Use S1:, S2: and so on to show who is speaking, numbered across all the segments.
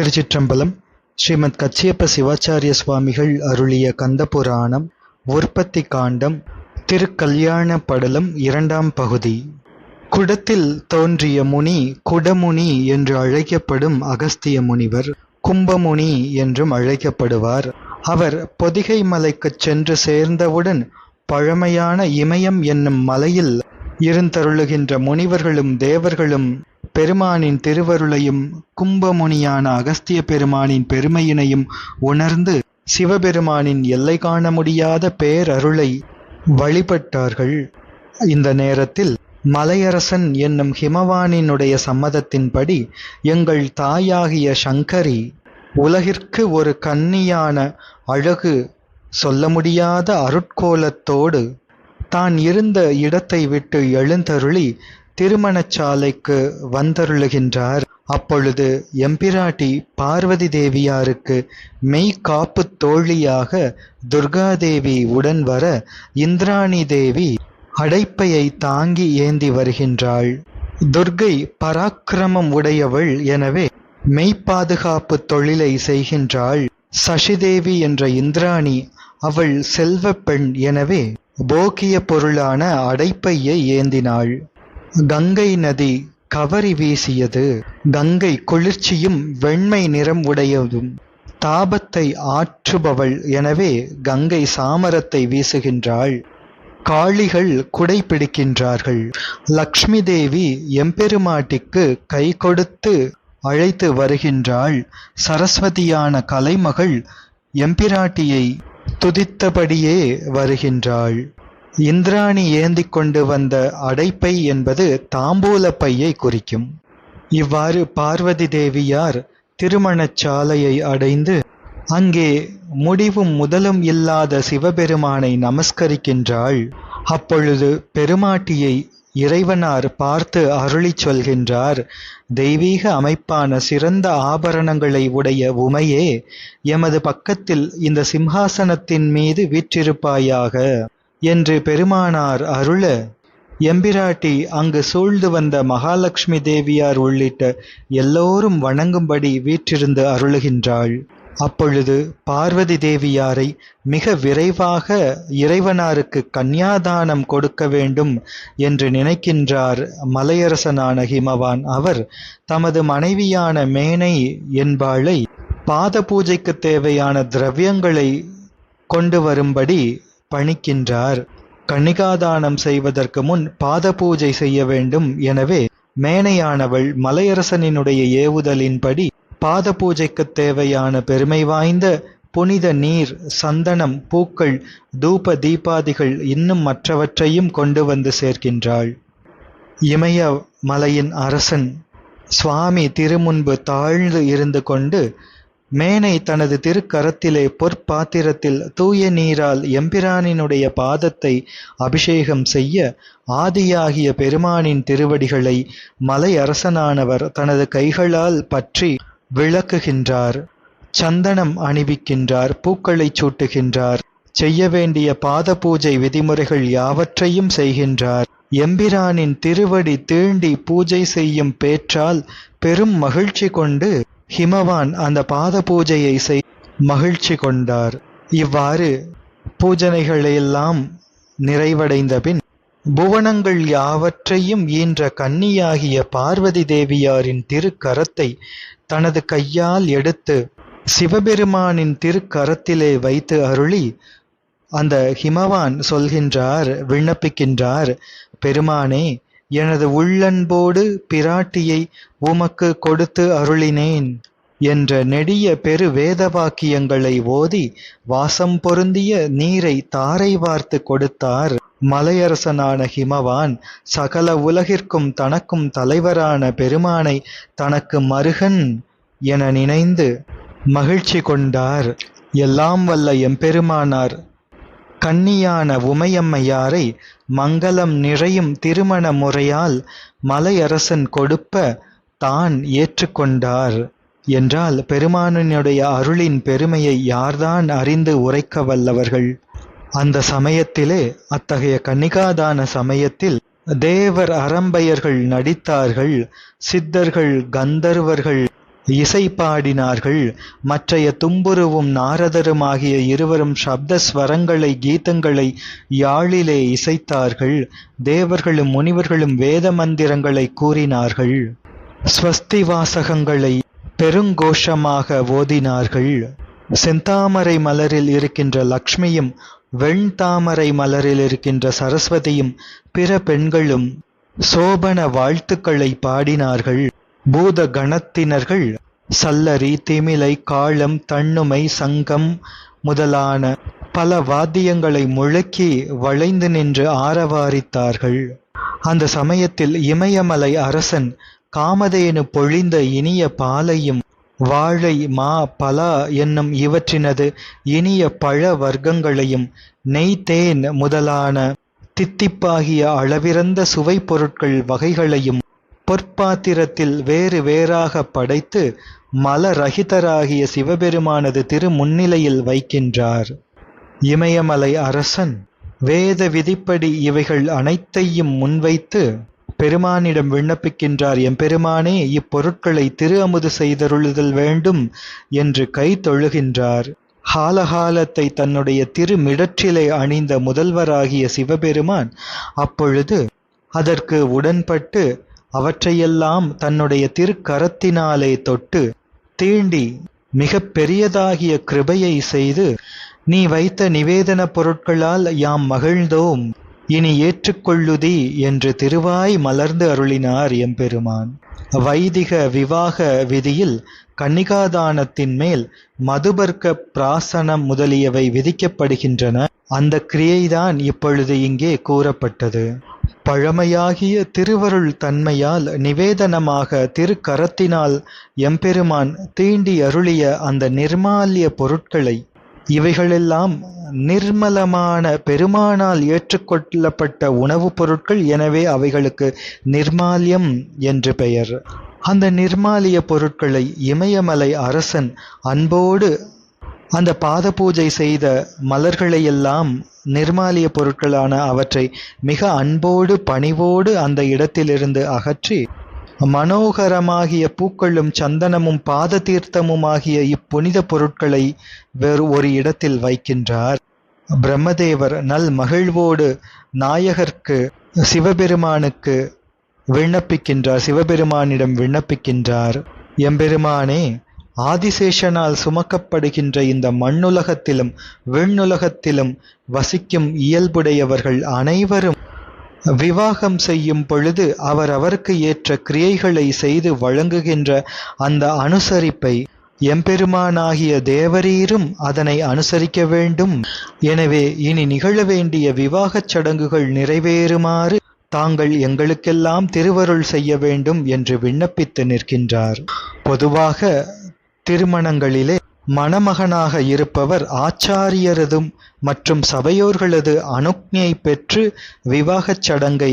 S1: திருச்சிற்றம்பலம் ஸ்ரீமத் கச்சியப்ப சிவாச்சாரிய சுவாமிகள் அருளிய கந்தபுராணம் உற்பத்தி காண்டம் திருக்கல்யாண படலம் இரண்டாம் பகுதி. குடத்தில் தோன்றிய முனி குடமுனி என்று அழைக்கப்படும் அகஸ்திய முனிவர் கும்பமுனி என்றும் அழைக்கப்படுவார். அவர் பொதிகை மலைக்குச் சென்று சேர்ந்தவுடன் பழமையான இமயம் என்னும் மலையில் இருந்தருளுகின்ற முனிவர்களும் தேவர்களும் பெருமானின் திருவருளையும் கும்பமுனியான அகஸ்திய பெருமானின் பெருமையினையும் உணர்ந்து சிவபெருமானின் எல்லை காண முடியாத பேரருளை வழிபட்டார்கள். இந்த நேரத்தில் மலையரசன் என்னும் ஹிமவானினுடைய சம்மதத்தின்படி எங்கள் தாயாகிய சங்கரி உலகிற்கு ஒரு கன்னியான அழகு சொல்ல முடியாத அருட்கோலத்தோடு தான் இருந்த இடத்தை விட்டு எழுந்தருளி திருமணச்சாலைக்கு வந்தருளுகின்றார். அப்பொழுது எம்பிராட்டி பார்வதி தேவியாருக்கு மெய்காப்பு தோழியாக துர்காதேவி உடன் வர இந்திராணி தேவி அடைப்பையை தாங்கி ஏந்தி வருகின்றாள். துர்கை பராக்கிரமம் உடையவள் எனவே மெய்ப்பாதுகாப்பு தொழிலை செய்கின்றாள். சசிதேவி என்ற இந்திராணி அவள் செல்வ பெண் எனவே போக்கிய பொருளான அடைப்பையை ஏந்தினாள். கங்கை நதி கவரி வீசியது. கங்கை குளிர்ச்சியும் வெண்மை நிறம் உடையதும். தாபத்தை ஆற்றுபவள் எனவே கங்கை சாமரத்தை வீசுகின்றாள். காளிகள் குடை பிடிக்கின்றார்கள். லக்ஷ்மி தேவி எம்பெருமாட்டிக்கு கை கொடுத்து அழைத்து வருகின்றாள். சரஸ்வதியான கலைமகள் எம்பிராட்டியை துதித்தபடியே வருகின்றாள். இந்திராணி ஏந்தி கொண்டு வந்த அடைப்பை என்பது தாம்பூல பையை குறிக்கும். இவ்வாறு பார்வதி தேவியார் திருமணச்சாலையை அடைந்து அங்கே முடிவும் முதலும் இல்லாத சிவபெருமானை நமஸ்கரிக்கின்றாள். அப்பொழுது பெருமாட்டியை இறைவனார் பார்த்து அருளி சொல்கின்றார் தெய்வீக அமைப்பான சிறந்த ஆபரணங்களை உடைய உமையே எமது பக்கத்தில் இந்த சிம்ஹாசனத்தின் மீது வீற்றிருப்பாயாக என்று பெருமானார் அருள எம்பிராட்டி அங்கு சூழ்ந்து வந்த மகாலட்சுமி தேவியார் உள்ளிட்ட எல்லோரும் வணங்கும்படி வீற்றிருந்து அருளுகின்றாள். அப்பொழுது பார்வதி தேவியாரை மிக விரைவாக இறைவனாருக்கு கன்னியாதானம் கொடுக்க வேண்டும் என்று நினைக்கின்றார் மலையரசனான ஹிமவான். அவர் தமது மனைவியான மேனை என்பாளை பாத பூஜைக்கு தேவையான திரவியங்களை கொண்டு வரும்படி பணிக்கின்றார். கன்னிகாதானம் செய்வதற்கு முன் பாத பூஜை செய்ய வேண்டும். எனவே மேனையானவள் மலையரசனினுடைய ஏவுதலின்படி பாத பூஜைக்குத் தேவையான பெருமை வாய்ந்த புனித நீர் சந்தனம் பூக்கள் தூப தீபாதிகள் இன்னும் மற்றவற்றையும் கொண்டு வந்து சேர்க்கின்றாள். இமய மலையின் அரசன் சுவாமி திருமுன்பு தாழ்ந்து இருந்து கொண்டு மேனை தனது திருக்கரத்திலே பொற்பாத்திரத்தில் தூய நீரால் எம்பிரானினுடைய பாதத்தை அபிஷேகம் செய்ய ஆதியாகிய பெருமானின் திருவடிகளை மலை அரசனானவர் தனது கைகளால் பற்றி விளக்குகின்றார் சந்தனம் அணிவிக்கின்றார் பூக்களைச் சூட்டுகின்றார் செய்ய வேண்டிய பாத பூஜை விதிமுறைகள் யாவற்றையும் செய்கின்றார். எம்பிரானின் திருவடி தீண்டி பூஜை செய்யும் பேற்றால் பெரும் மகிழ்ச்சி கொண்டு ஹிமவான் அந்த பாத பூஜையை செய் மகிழ்ச்சி கொண்டார். இவ்வாறு பூஜனைகளையெல்லாம் நிறைவடைந்த பின் புவனங்கள் யாவற்றையும் ஈன்ற கன்னியாகிய பார்வதி தேவியாரின் திருக்கரத்தை தனது கையால் எடுத்து சிவபெருமானின் திருக்கரத்திலே வைத்து அருளி அந்த ஹிமவான் சொல்கின்றார் விண்ணப்பிக்கின்றார் பெருமானே எனது உள்ளன்போடு பிராட்டியை உமக்கு கொடுத்து அருளினேன் என்ற நெடிய பெரு வேதவாக்கியங்களை ஓதி வாசம் பொருந்திய நீரை தாரை வார்த்து கொடுத்தார். மலையரசனான ஹிமவான் சகல உலகிற்கும் தனக்கும் தலைவரான பெருமானை தனக்கு மருகன். என நினைந்து மகிழ்ச்சி கொண்டார். எல்லாம் வல்ல எம்பெருமானார். கன்னியான உமையம்மையாரை மங்களம் நிறையும் திருமண முறையால் மலையரசன் கொடுப்ப தான் ஏற்றுக்கொண்டார். என்றால் பெருமானனுடைய அருளின் பெருமையை யார்தான் அறிந்து உரைக்க வல்லவர்கள்? அந்த சமயத்திலே அத்தகைய கன்னிகாதான சமயத்தில் தேவர் அரம்பையர்கள் நடித்தார்கள். சித்தர்கள் கந்தர்வர்கள் இசை பாடினார்கள் மற்றைய தும்புருவும் நாரதருமாகிய இருவரும் சப்த ஸ்வரங்களை கீதங்களை யாழிலே இசைத்தார்கள். தேவர்களும் முனிவர்களும் வேத மந்திரங்களை கூறினார்கள். ஸ்வஸ்தி வாசகங்களை பெருங்கோஷமாக ஓதினார்கள். செந்தாமரை மலரில் இருக்கின்ற லக்ஷ்மியும் வெண்தாமரை மலரில் இருக்கின்ற சரஸ்வதியும் பிற பெண்களும் சோபன வாழ்த்துக்களை பாடினார்கள். பூத கணத்தினர்கள் சல்லரி திமிலை காளம் தண்ணுமை சங்கம் முதலான பல வாத்தியங்களை முழக்கி வளைந்து நின்று ஆரவாரித்தார்கள். அந்த சமயத்தில் இமயமலை அரசன் காமதேனு பொழிந்த இனிய பாலையும் வாழை மா பலா என்னும் இவற்றினது இனிய பழ வர்க்கங்களையும் நெய் தேன் முதலான தித்திப்பாகிய அளவிறந்த சுவை பொருட்கள் வகைகளையும் பொற்பாத்திரத்தில் வேறு வேறாக படைத்து மலரகிதராகிய சிவபெருமானது திரு முன்னிலையில் வைக்கின்றார். இமயமலை அரசன் வேத விதிப்படி இவைகள் அனைத்தையும் முன்வைத்து பெருமானிடம் விண்ணப்பிக்கின்றார். எம்பெருமானே இப்பொருட்களை திரு அமுது செய்தருளுதல் வேண்டும் என்று கை தொழுகின்றார். ஹாலஹாலத்தை தன்னுடைய திருமிடற்றிலே அணிந்த முதல்வராகிய சிவபெருமான் அப்பொழுது அதற்கு உடன்பட்டு அவற்றையெல்லாம் தன்னுடைய திருக்கரத்தினாலே தொட்டு தீண்டி மிக பெரியதாகிய கிருபையை செய்து நீ வைத்த நிவேதன பொருட்களால் யாம் மகிழ்ந்தோம். இனி ஏற்றுக்கொள்ளுதி என்று திருவாய் மலர்ந்து அருளினார் எம்பெருமான். வைதிக விவாக விதியில் கன்னிகாதானத்தின் மேல் மதுபர்க்க பிராசனம் முதலியவை விதிக்கப்படுகின்றன. அந்த கிரியைதான் இப்பொழுது இங்கே கூறப்பட்டது. பழமையாகிய திருவருள் தன்மையால் நிவேதனமாக திருக்கரத்தினால் எம்பெருமான் தீண்டி அருளிய அந்த நிர்மால்ய பொருட்களை இவைகளெல்லாம் நிர்மலமான பெருமானால் ஏற்றுக்கொள்ளப்பட்ட உணவுப் பொருட்கள். எனவே அவைகளுக்கு நிர்மால்யம் என்று பெயர். அந்த நிர்மாலிய பொருட்களை இமயமலை அரசன் அன்போடு அந்த பாத பூஜை செய்த மலர்களையெல்லாம் நிர்மாலிய பொருட்களான அவற்றை மிக அன்போடு பணிவோடு அந்த இடத்திலிருந்து அகற்றி மனோகரமாகிய பூக்களும் சந்தனமும் பாத தீர்த்தமுமாகிய இப்புனித பொருட்களை வேறு ஒரு இடத்தில் வைக்கின்றார். பிரம்மதேவர் நல் மகிழ்வோடு நாயகர்க்கு சிவபெருமானுக்கு விண்ணப்பிக்கின்றார். சிவபெருமானிடம் விண்ணப்பிக்கின்றார். எம்பெருமானே ஆதிசேஷனால் சுமக்கப்படுகின்ற இந்த மண்ணுலகத்திலும் விண்ணுலகத்திலும் வசிக்கும் இயல்புடையவர்கள் அனைவரும் விவாகம் செய்யும் பொழுது அவர் அவருக்கு ஏற்ற கிரியைகளை செய்து வழங்குகின்ற அந்த அனுசரிப்பை எம்பெருமானாகிய தேவரீரும் அதனை அனுசரிக்க வேண்டும். எனவே இனி நிகழ வேண்டிய விவாகச் சடங்குகள் நிறைவேறுமாறு தாங்கள் எங்களுக்கெல்லாம் திருவருள் செய்ய வேண்டும் என்று விண்ணப்பித்து நிற்கின்றார். பொதுவாக திருமணங்களிலே மணமகனாக இருப்பவர் ஆச்சாரியரதும் மற்றும் சபையோர்களது அனுக்ஞை பெற்று விவாகச் சடங்கை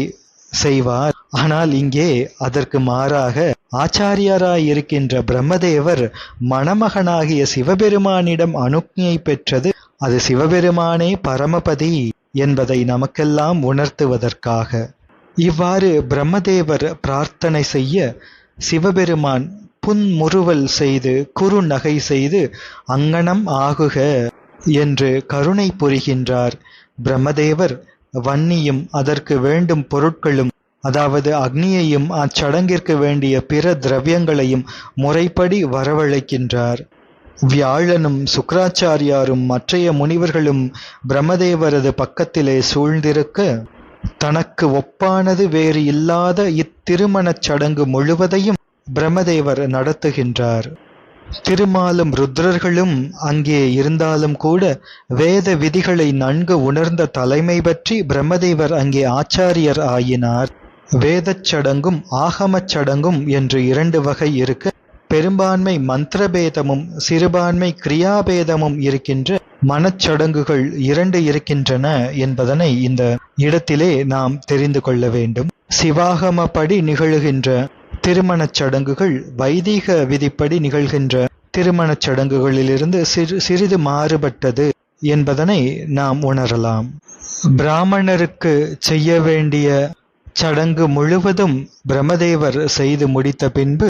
S1: செய்வார். ஆனால் இங்கே அதற்கு மாறாக ஆச்சாரியராயிருக்கின்ற பிரம்மதேவர் மணமகனாகிய சிவபெருமானிடம் அனுக்ஞை பெற்றது. அது சிவபெருமானே பரமபதி என்பதை நமக்கெல்லாம் உணர்த்துவதற்காக. இவ்வாறு பிரம்மதேவர் பிரார்த்தனை செய்ய சிவபெருமான் புன்முறுவல் செய்து குறுநகை செய்து அங்ஙனம் ஆகுக என்று கருணை புரிகின்றார். பிரம்மதேவர் வன்னியும் அதற்கு வேண்டும் பொருட்களும் அதாவது அக்னியையும் அச்சடங்கிற்கு வேண்டிய பிற திரவியங்களையும் முறைப்படி வரவழைக்கின்றார். வியாழனும் சுக்கராச்சாரியாரும் மற்றைய முனிவர்களும் பிரம்மதேவரது பக்கத்திலே சூழ்ந்திருக்க தனக்கு ஒப்பானது வேறு இல்லாத இத்திருமணச் சடங்கு முழுவதையும் பிரம்மதேவர் நடத்துகின்றார். திருமாலும் ருத்ரர்களும் அங்கே இருந்தாலும் கூட வேத விதிகளை நன்கு உணர்ந்த தலைமை பற்றி பிரம்மதேவர் அங்கே ஆச்சாரியர் ஆயினார். வேதச் சடங்கும் ஆகமச் சடங்கும் என்று இரண்டு வகை இருக்க. பெரும்பான்மை மந்திரபேதமும் சிறுபான்மை கிரியாபேதமும் இருக்கின்ற மனச்சடங்குகள் இரண்டு இருக்கின்றன என்பதனை இந்த இடத்திலே நாம் தெரிந்து கொள்ள வேண்டும். சிவாகமப்படி நிகழுகின்ற திருமணச் சடங்குகள் வைதிக விதிப்படி நிகழ்கின்ற திருமணச் சடங்குகளிலிருந்து சிறு சிறிது மாறுபட்டது என்பதனை நாம் உணரலாம். பிராமணருக்கு செய்ய வேண்டிய சடங்கு முழுவதும் பிரம்மதேவர் செய்து முடித்த பின்பு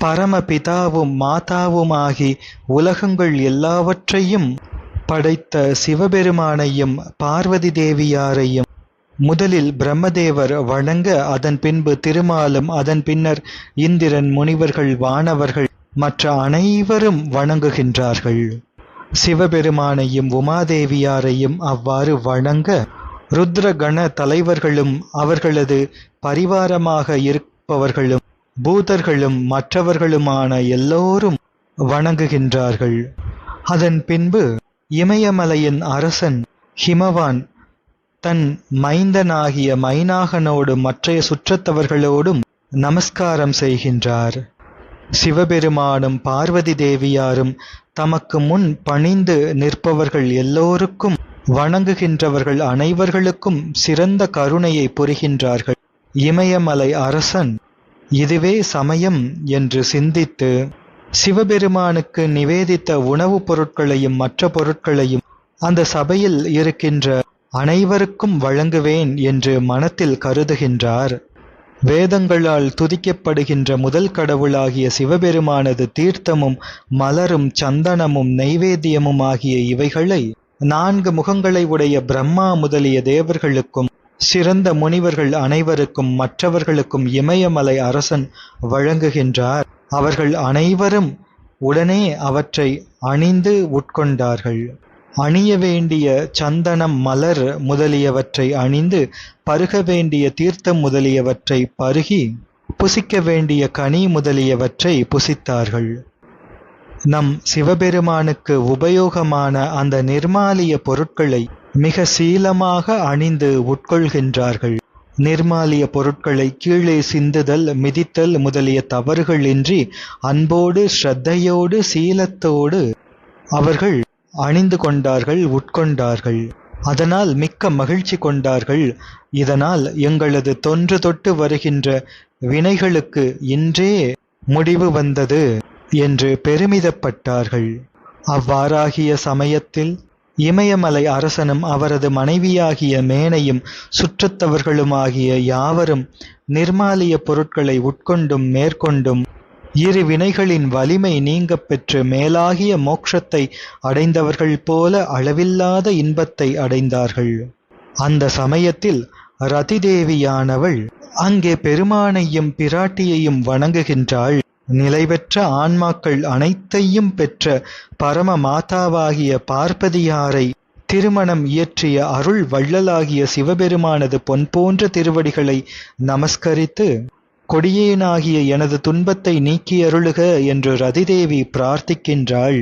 S1: பரமபிதாவும் மாதாவுமாகி உலகங்கள் எல்லாவற்றையும் படைத்த சிவபெருமானையும் பார்வதி தேவியாரையும் முதலில் பிரம்மதேவர் வணங்க அதன் பின்பு திருமாலும் அதன் பின்னர் இந்திரன் முனிவர்கள் வானவர்கள் மற்ற அனைவரும் வணங்குகின்றார்கள். சிவபெருமானையும் உமாதேவியாரையும் அவ்வாறு வணங்க ருத்ரகண தலைவர்களும் அவர்களது பரிவாரமாக இருப்பவர்களும் பூதர்களும் மற்றவர்களுமான எல்லோரும் வணங்குகின்றார்கள். அதன் பின்பு இமயமலையின் அரசன் ஹிமவான் தன் மைந்தனாகிய மைனாகனோடும் மற்றைய சுற்றத்தவர்களோடும் நமஸ்காரம் செய்கின்றார். சிவபெருமானும் பார்வதி தேவியாரும் தமக்கு முன் பணிந்து நிற்பவர்கள் எல்லோருக்கும் வணங்குகின்றவர்கள் அனைவர்களுக்கும் சிறந்த கருணையை புரிகின்றார்கள். இமயமலை அரசன் இதுவே சமயம் என்று சிந்தித்து சிவபெருமானுக்கு நிவேதித்த உணவுப் பொருட்களையும் மற்ற பொருட்களையும் அந்த சபையில் இருக்கின்ற அனைவருக்கும் வழங்குவேன் என்று மனத்தில் கருதுகின்றார். வேதங்களால் துதிக்கப்படுகின்ற முதல் கடவுளாகிய சிவபெருமானது தீர்த்தமும் மலரும் சந்தனமும் நைவேத்தியமும் ஆகிய இவைகளை நான்கு முகங்களை உடைய பிரம்மா முதலிய தேவர்களுக்கும் சிறந்த முனிவர்கள் அனைவருக்கும் மற்றவர்களுக்கும் இமயமலை அரசன் வழங்குகின்றார். அவர்கள் அனைவரும் உடனே அவற்றை அணிந்து உட்கொண்டார்கள். அணிய வேண்டிய சந்தனம் மலர் முதலியவற்றை அணிந்து பருக வேண்டிய தீர்த்தம் முதலியவற்றை பருகி புசிக்க வேண்டிய கனி முதலியவற்றை புசித்தார்கள். நம் சிவபெருமானுக்கு உபயோகமான அந்த நிர்மாலிய பொருட்களை மிக சீலமாக அணிந்து உட்கொள்கின்றார்கள். நிர்மாலிய பொருட்களை கீழே சிந்துதல் மிதித்தல் முதலிய தவறுகளின்றி அன்போடு ஸ்ரத்தையோடு சீலத்தோடு அவர்கள் அணிந்து கொண்டார்கள் உட்கொண்டார்கள். அதனால் மிக்க மகிழ்ச்சி கொண்டார்கள். இதனால் எங்களது தொன்று தொட்டு வருகின்ற வினைகளுக்கு இன்றே முடிவு வந்தது என்று பெருமிதப்பட்டார்கள். அவ்வாறாகிய சமயத்தில் இமயமலை அரசனும் அவரது மனைவியாகிய மேனையும் சுற்றத்தவர்களுமாகிய யாவரும் நிர்மாலிய பொருட்களை உட்கொண்டும் மேற்கொண்டும் இரு வினைகளின் வலிமை நீங்கப் பெற்று மேலாகிய மோட்சத்தை அடைந்தவர்கள் போல அளவில்லாத இன்பத்தை அடைந்தார்கள். அந்த சமயத்தில் ரதிதேவியானவள் அங்கே பெருமானையும் பிராட்டியையும் வணங்குகின்றாள். நிலைபெற்ற ஆன்மாக்கள் அனைத்தையும் பெற்ற பரம மாதாவாகிய பார்ப்பதியாரை திருமணம் இயற்றிய அருள் வள்ளலாகிய சிவபெருமானது பொன் போன்ற திருவடிகளை நமஸ்கரித்து கொடியேனாகிய எனது துன்பத்தை நீக்கி அருளுக என்று ரதிதேவி பிரார்த்திக்கின்றாள்.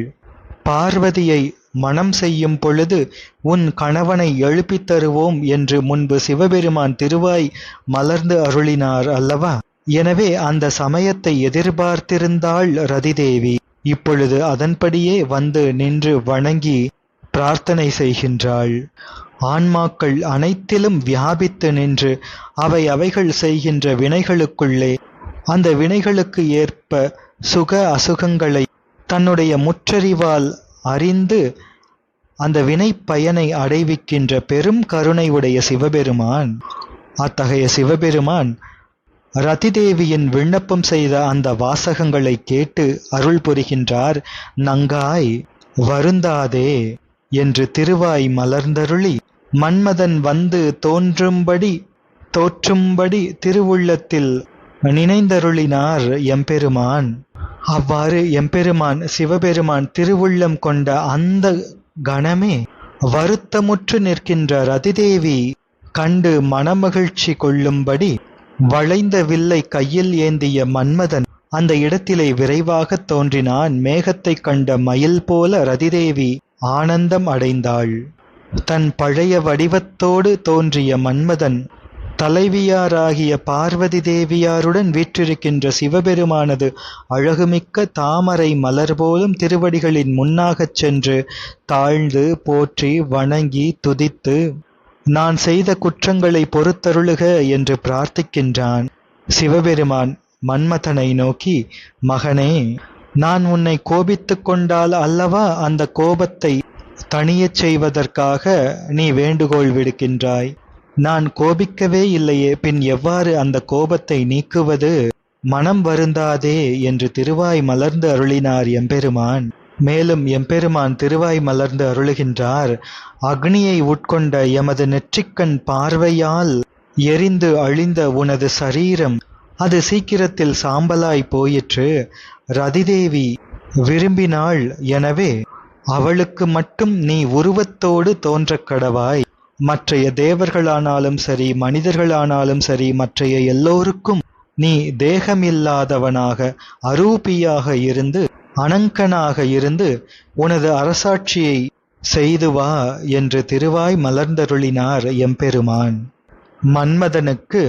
S1: பார்வதியை மனம் செய்யும் பொழுது உன் கணவனை எழுப்பித் தருவோம் என்று முன்பு சிவபெருமான் திருவாய் மலர்ந்து அருளினார் அல்லவா? எனவே அந்த சமயத்தை எதிர்பார்த்திருந்தாள் ரதிதேவி. இப்பொழுது அதன்படியே வந்து நின்று வணங்கி பிரார்த்தனை செய்கின்றாள். ஆன்மாக்கள் அனைத்திலும் வியாபித்து நின்று அவை அவைகள் செய்கின்ற வினைகளுக்குள்ளே அந்த வினைகளுக்கு ஏற்ப சுக அசுகங்களை தன்னுடைய முற்றறிவால் அறிந்து அந்த வினை பயனை அடைவிக்கின்ற பெரும் கருணை உடைய சிவபெருமான் அத்தகைய சிவபெருமான் ரதிதேவியின் விண்ணப்பம் செய்த அந்த வாசகங்களை கேட்டு அருள் புரிகின்றார் நங்காய் வருந்தாதே என்று திருவாய் மலர்ந்தருளி மன்மதன் வந்து தோன்றும்படி தோற்றும்படி திருவுள்ளத்தில் நினைந்தருளினார் எம்பெருமான். அவ்வாறு எம்பெருமான் சிவபெருமான் திருவுள்ளம் கொண்ட அந்த கணமே வருத்தமுற்று நிற்கின்ற ரதிதேவி கண்டு மனமகிழ்ச்சி கொள்ளும்படி வளைந்த வில்லை கையில் ஏந்திய மன்மதன் அந்த இடத்திலே விரைவாகத் தோன்றினான். மேகத்தைக் கண்ட மயில் போல ரதிதேவி ஆனந்தம் அடைந்தாள். தன் பழைய வடிவத்தோடு தோன்றிய மன்மதன் தலைவியாராகிய பார்வதி தேவியாருடன் வீற்றிருக்கின்ற சிவபெருமானது அழகுமிக்க தாமரை மலர் போலும் திருவடிகளின் முன்னாகச் சென்று தாழ்ந்து போற்றி வணங்கி துதித்து நான் செய்த குற்றங்களை பொறுத்தருளுக என்று பிரார்த்திக்கின்றான் சிவபெருமான் மன்மதனை நோக்கி மகனே நான் உன்னை கோபித்துக் கொண்டால் அல்லவா அந்த கோபத்தை தணியச் செய்வதற்காக நீ வேண்டுகோள் விடுக்கின்றாய். நான் கோபிக்கவே இல்லையே பின் எவ்வாறு அந்த கோபத்தை நீக்குவது? மனம் வருந்தாதே என்று திருவாய் மலர்ந்து அருளினார் எம்பெருமான். மேலும் எம்பெருமான் திருவாய் மலர்ந்து அருளுகின்றார் அக்னியை உட்கொண்ட எமது நெற்றிக்கண் பார்வையால் எரிந்து அழிந்த உனது சரீரம் அது சீக்கிரத்தில் சாம்பலாய் போயிற்று. ரதிதேவி விரும்பினாள் எனவே அவளுக்கு மட்டும் நீ உருவத்தோடு தோன்றக் கடவாய். மற்றைய தேவர்களானாலும் சரி மனிதர்களானாலும் சரி மற்றைய எல்லோருக்கும் நீ தேகமில்லாதவனாக அரூபியாக இருந்து அனங்கனாக இருந்து உனது அரசாட்சியை செய்து வா என்று திருவாய் மலர்ந்தருளினார் எம்பெருமான். மன்மதனுக்கு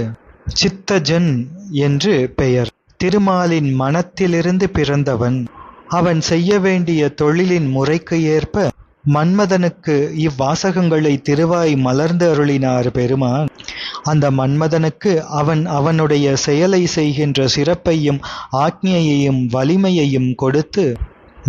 S1: சித்தஜன் என்று பெயர். திருமாலின் மனத்திலிருந்து பிறந்தவன். அவன் செய்ய வேண்டிய தொழிலின் முறைக்கு ஏற்ப மன்மதனுக்கு இவ்வாசகங்களை திருவாய் மலர்ந்து அருளினார் பெருமான். அந்த மன்மதனுக்கு அவன் அவனுடைய செயலை செய்கின்ற சிறப்பையும் ஆக்ஞையையும் வலிமையையும் கொடுத்து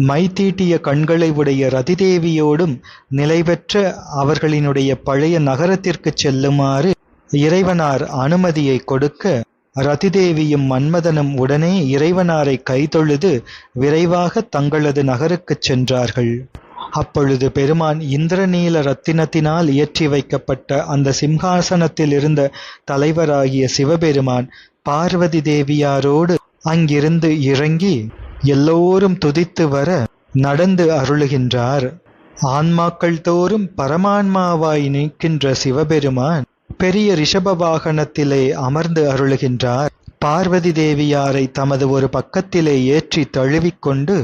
S1: மைத்தீட்டிய கண்களை உடைய ரதிதேவியோடும் நிலை பெற்ற அவர்களினுடைய பழைய நகரத்திற்கு செல்லுமாறு இறைவனார் அனுமதியை கொடுக்க ரதிதேவியும் மன்மதனும் உடனே இறைவனாரை கைதொழுது விரைவாக தங்களது நகருக்குச் சென்றார்கள். அப்பொழுது பெருமான் இந்திரநீல ரத்தினத்தினால் இயற்றி வைக்கப்பட்ட அந்த சிம்ஹாசனத்தில் இருந்த தலைவராகிய சிவபெருமான் பார்வதி தேவியாரோடு அங்கிருந்து இறங்கி எல்லோரும் துதித்து வர நடந்து அருளுகின்றார். ஆன்மாக்கள் தோறும் பரமான்மாவாய் நிற்கின்ற சிவபெருமான் பெரிய ரிஷப வாகனத்திலே அமர்ந்து அருளுகின்றார். பார்வதி தேவியாரை தமது ஒரு பக்கத்திலே ஏற்றி தழுவிக்கொண்டு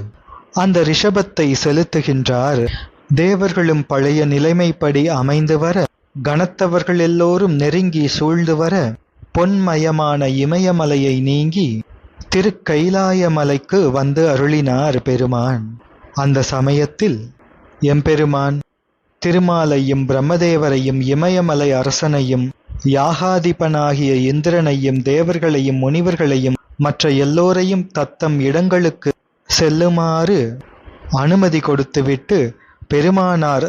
S1: அந்த ரிஷபத்தை செலுத்துகின்றார். தேவர்களும் பழைய நிலைமைப்படி அமைந்து வர கனத்தவர்கள் எல்லோரும் நெருங்கி சூழ்ந்து வர பொன்மயமான இமயமலையை நீங்கி திருக்கைலாயமலைக்கு வந்து அருளினார் பெருமான். அந்த சமயத்தில் எம்பெருமான் திருமாலையும் பிரம்மதேவரையும் இமயமலை அரசனையும் யாகாதிபனாகிய இந்திரனையும் தேவர்களையும் முனிவர்களையும் மற்ற எல்லோரையும் தத்தம் இடங்களுக்கு செல்லுமாறு அனுமதி கொடுத்துவிட்டு பெருமானார்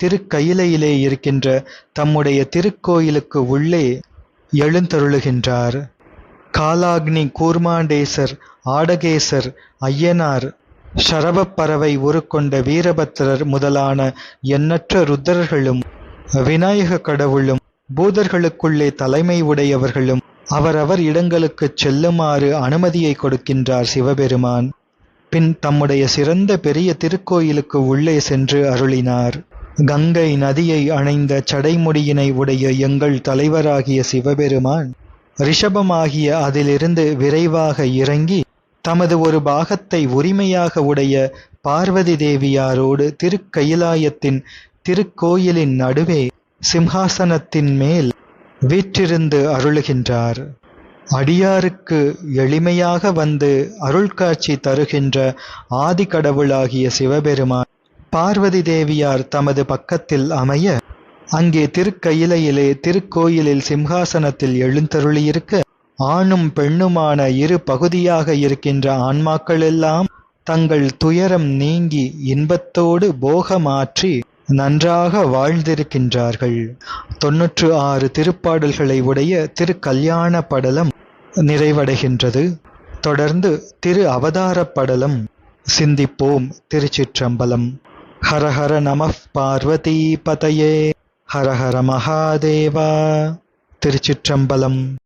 S1: திருக்கயிலையிலே இருக்கின்ற தம்முடைய திருக்கோயிலுக்கு உள்ளே எழுந்தருளுகின்றார். காலாக்னி கூர்மாண்டேசர் ஆடகேசர் ஐயனார் சரபப்பறவை உருக்கொண்ட வீரபத்திரர் முதலான எண்ணற்ற ருத்ரர்களும் விநாயக கடவுளும் பூதர்களுக்குள்ளே தலைமை உடையவர்களும் அவரவர் இடங்களுக்குச் செல்லுமாறு அனுமதியை கொடுக்கின்றார் சிவபெருமான். பின் தம்முடைய சிறந்த பெரிய திருக்கோயிலுக்கு உள்ளே சென்று அருளினார். கங்கை நதியை அணைந்த சடைமுடியினை உடைய எங்கள் தலைவராகிய சிவபெருமான் ரிஷபமாகிய அதிலிருந்து விரைவாக இறங்கி தமது ஒரு பாகத்தை உரிமையாக உடைய பார்வதி தேவியாரோடு திருக்கயிலாயத்தின் திருக்கோயிலின் நடுவே சிம்ஹாசனத்தின் மேல் வீற்றிருந்து அருளுகின்றார். அடியாருக்கு எளிமையாக வந்து அருள்காட்சி தருகின்ற ஆதிக்கடவுளாகிய சிவபெருமான் பார்வதி தேவியார் தமது பக்கத்தில் அமைய அங்கே திருக்கயிலையிலே திருக்கோயிலில் சிம்ஹாசனத்தில் எழுந்தருளியிருக்க ஆணும் பெண்ணுமான இரு பகுதியாக இருக்கின்ற ஆன்மாக்களெல்லாம் தங்கள் துயரம் நீங்கி இன்பத்தோடு போகமாற்றி நன்றாக வாழ்ந்திருக்கின்றார்கள். தொன்னூற்று ஆறு திருப்பாடல்களை உடைய திருக்கல்யாண படலம் நிறைவடைகின்றது. தொடர்ந்து திரு அவதார படலம் சிந்திப்போம் திருச்சிற்றம்பலம். ஹரஹர நம பார்வதி பதையே ஹரஹர மகாதேவா. திருச்சிற்றம்பலம்.